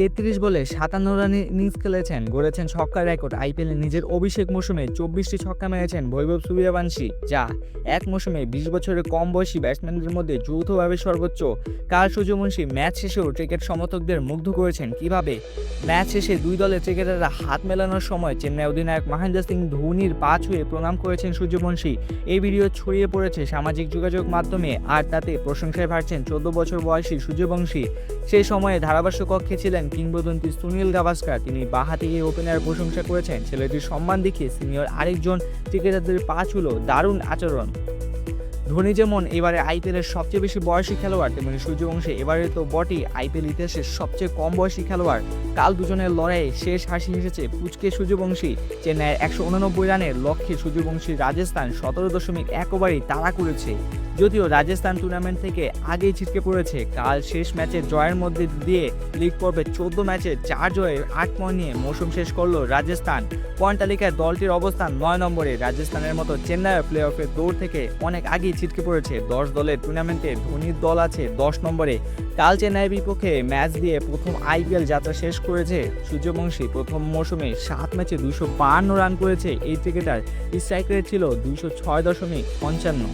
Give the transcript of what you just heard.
তেত্রিশ বলে সাতান্ন রানে ইনিংস খেলেছেন, গড়েছেন ছক্কার রেকর্ড। আইপিএলে নিজের অভিষেক মৌসুমে চব্বিশটি ছক্কা মেরেছেন বৈভব সূর্যবংশী যা এক মৌসুমে বিশ বছরের কম বয়সী ব্যাটসম্যানদের মধ্যে যৌথভাবে সর্বোচ্চ। কাল সূর্যবংশী ম্যাচ শেষেও ক্রিকেট সমর্থকদের মুগ্ধ করেছেন কীভাবে? ম্যাচ শেষে দুই দলের ক্রিকেটাররা হাত মেলানোর সময় চেন্নাই অধিনায়ক মহেন্দ্র সিং ধোনির পা ছুঁয়ে প্রণাম করেছেন সূর্যবংশী। এই ভিডিও ছড়িয়ে পড়েছে সামাজিক যোগাযোগ মাধ্যমে আর তাতে প্রশংসায় ভারছেন চোদ্দ বছর বয়সী সূর্যবংশী। সেই সময়ে ধারাভাষ্য কক্ষে ছিলেন কিংবদন্তি সুনীল গাভাস্কার, তিনি বাহাতি এই ওপেনার প্রশংসা করেছেন। ছেলেটির সম্মান দেখিয়ে সিনিয়র আরেকজন ক্রিকেটারদের পা ছুল দারুণ আচরণ। ধোনি যেমন এবারে আইপিএলের সবচেয়ে বেশি বয়সী খেলোয়াড়, তেমনি সূর্যবংশী এবারে তো বটেই আইপিএল ইতিহাসের সবচেয়ে কম বয়সী খেলোয়াড়। কাল দুজনের লড়াইয়ে শেষ হাসি হেসেছে পুচকে সূর্যবংশী চেন্নাইয়ের একশো উননব্বই রানের লক্ষ্যে সূর্যবংশী রাজস্থান সতেরো দশমিক এক ওভারই তাড়া করেছে। যদিও রাজস্থান টুর্নামেন্ট থেকে আগেই ছিটকে পড়েছে, কাল শেষ ম্যাচে জয়ের মধ্যে দিয়ে লিগ পর্বে চোদ্দ ম্যাচে চার জয়ের আট পয়েন্ট নিয়ে মৌসুম শেষ করল রাজস্থান। পয়েন্ট তালিকায় দলটির অবস্থান নয় নম্বরে। রাজস্থানের মতো চেন্নাইয়ের প্লে অফের দৌড় থেকে অনেক আগেই ছিটকে পড়েছে। দশ দলের টুর্নামেন্টে ধোনির দল আছে দশ নম্বরে। কাল চেন্নাইয়ের বিপক্ষে ম্যাচ দিয়ে প্রথম আইপিএল যাত্রা শেষ করেছে সূর্যবংশী। প্রথম মৌসুমে সাত ম্যাচে দুশো বাহান্ন রান করেছে এই ক্রিকেটার স্ট্রাইক রেট ছিল দুশো ছয় দশমিক পঞ্চান্ন।